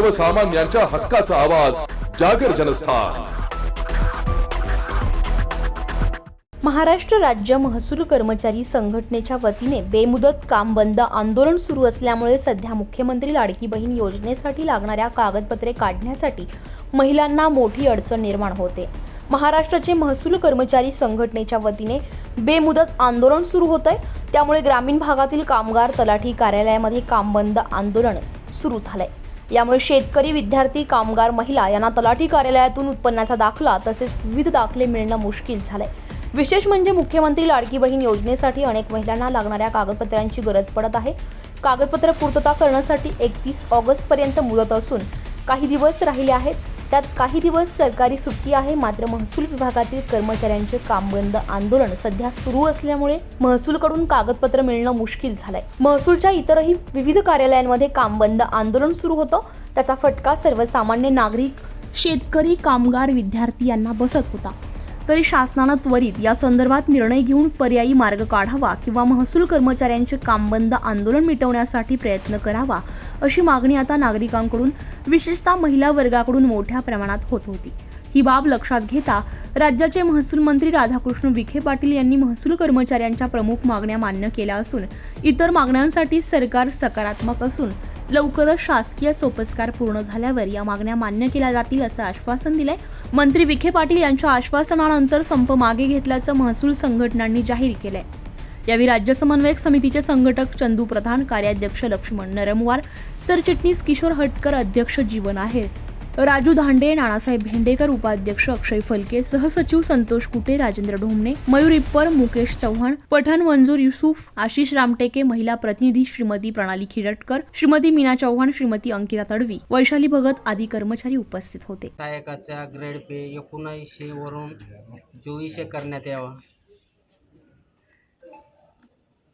सर्वसामान्यांच्या हक्काचा आवाज जागर जनस्थान. महाराष्ट्र राज्य महसूल कर्मचारी संघटनेच्या वतीने बेमुदत काम बंद आंदोलन सुरू असल्यामुळे सध्या मुख्यमंत्री लाडकी बहीण योजनेसाठी लागणाऱ्या कागदपत्रे काढण्यासाठी महिलांना मोठी अडचण निर्माण होते. महाराष्ट्राचे महसूल कर्मचारी संघटनेच्या वतीने बेमुदत आंदोलन सुरू होत आहे त्यामुळे ग्रामीण भागातील कामगार तलाठी कार्यालयामध्ये काम बंद आंदोलन सुरू झालंय. यामुळे शेतकरी विद्यार्थी कामगार महिला यांना तलाठी कार्यालयातून उत्पन्नाचा दाखला तसेच विविध दाखले मिळणं मुश्किल झालंय. विशेष म्हणजे मुख्यमंत्री लाडकी बहीण योजनेसाठी अनेक महिलांना लागणाऱ्या कागदपत्रांची गरज पडत आहे. कागदपत्र पूर्तता करण्यासाठी एकतीस ऑगस्टपर्यंत मुदत असून काही दिवस राहिले आहेत. त्यात काही दिवस सरकारी सुट्टी आहे मात्र महसूल विभागातील कर्मचाऱ्यांचे काम बंद आंदोलन सध्या सुरू असल्यामुळे महसूलकडून कागदपत्र मिळणं मुश्किल झालंय. महसूलच्या इतरही विविध कार्यालयांमध्ये काम बंद आंदोलन सुरू होतं. त्याचा फटका सर्वसामान्य नागरिक शेतकरी कामगार विद्यार्थी यांना बसत होता. तरी शासनानं त्वरित या संदर्भात निर्णय घेऊन पर्यायी मार्ग काढावा किंवा महसूल कर्मचाऱ्यांचे कामबंद आंदोलन मिटवण्यासाठी प्रयत्न करावा अशी मागणी आता नागरिकांकडून विशेषतः महिला वर्गाकडून मोठ्या प्रमाणात होत होती. ही बाब लक्षात घेता राज्याचे महसूल मंत्री राधाकृष्ण विखे पाटील यांनी महसूल कर्मचाऱ्यांच्या प्रमुख मागण्या मान्य केल्या असून इतर मागण्यांसाठी सरकार सकारात्मक असून लवकरच शासकीय सोपस्कार पूर्ण झाल्यावर या मागण्या मान्य केल्या जातील असं आश्वासन दिलंय. मंत्री विखे पाटील यांच्या आश्वासनानंतर संप मागे घेतल्याचं महसूल संघटनांनी जाहीर केलंय. यावेळी राज्य समन्वयक समितीचे संघटक चंदू प्रधान कार्याध्यक्ष लक्ष्मण नरमवार सरचिटणीस किशोर हटकर अध्यक्ष जीवन आहे राजू धांडे नानासाहेब भेंडेकर उपाध्यक्ष अक्षय फलके सहसचिव संतोष कुटे राजेंद्र ढोमणे मयूर इप्पर मुकेश चव्हाण पठाण मंजूर युसुफ आशिष रामटेके महिला प्रतिनिधी श्रीमती प्रणाली खिरटकर श्रीमती मीना चव्हाण श्रीमती अंकिता तडवी वैशाली भगत आदी कर्मचारी उपस्थित होते. सहायकाचा ग्रेड पे एकोणऐंशी वरून चोवीसशे करण्यात यावा.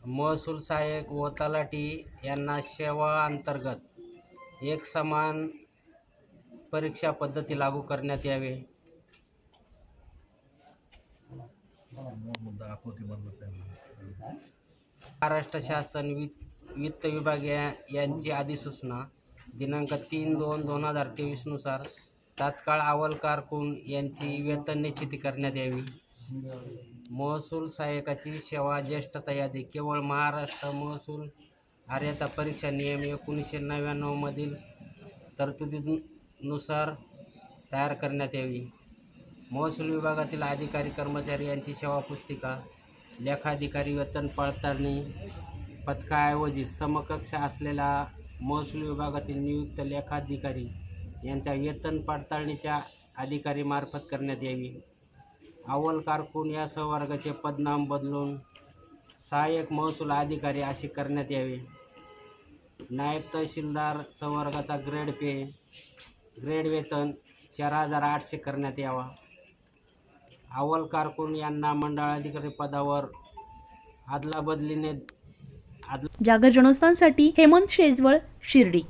महसूल सहाय्यक व तलाठी यांना सेवा अंतर्गत एक समान परीक्षा पद्धती लागू करण्यात यावे. महाराष्ट्र शासन वित्त वित्त विभाग या यांची अधिसूचना दिनांक तीन दोन दोन हजार तेवीसनुसार तात्काळ अहवाल कारकून यांची वेतन निश्चिती करण्यात यावी. महसूल सहाय्यकाची सेवा ज्येष्ठता यादी केवळ महाराष्ट्र महसूल आर्यता परीक्षा नियम एकोणीसशे नव्याण्णवमधील नुसार तयार करण्यात यावी. महसूल विभागातील अधिकारी कर्मचारी यांची सेवा पुस्तिका लेखाधिकारी वेतन पडताळणी पथकाऐवजी समकक्ष असलेला महसूल विभागातील नियुक्त लेखाधिकारी यांच्या वेतन पडताळणीच्या अधिकारीमार्फत करण्यात यावी. अव्वल कारकून या संवर्गाचे पदनाम बदलून सहाय्यक महसूल अधिकारी असे करण्यात यावे. नायब तहसीलदार संवर्गाचा ग्रेड पे ग्रेड वेतन चार हजार आठशे करण्यात यावा. अव्वल कारकून यांना मंडळाधिकारी पदावर आदलाबदलीने आदला जागर जनस्थानसाठी हेमंत शेजवळ शिर्डी.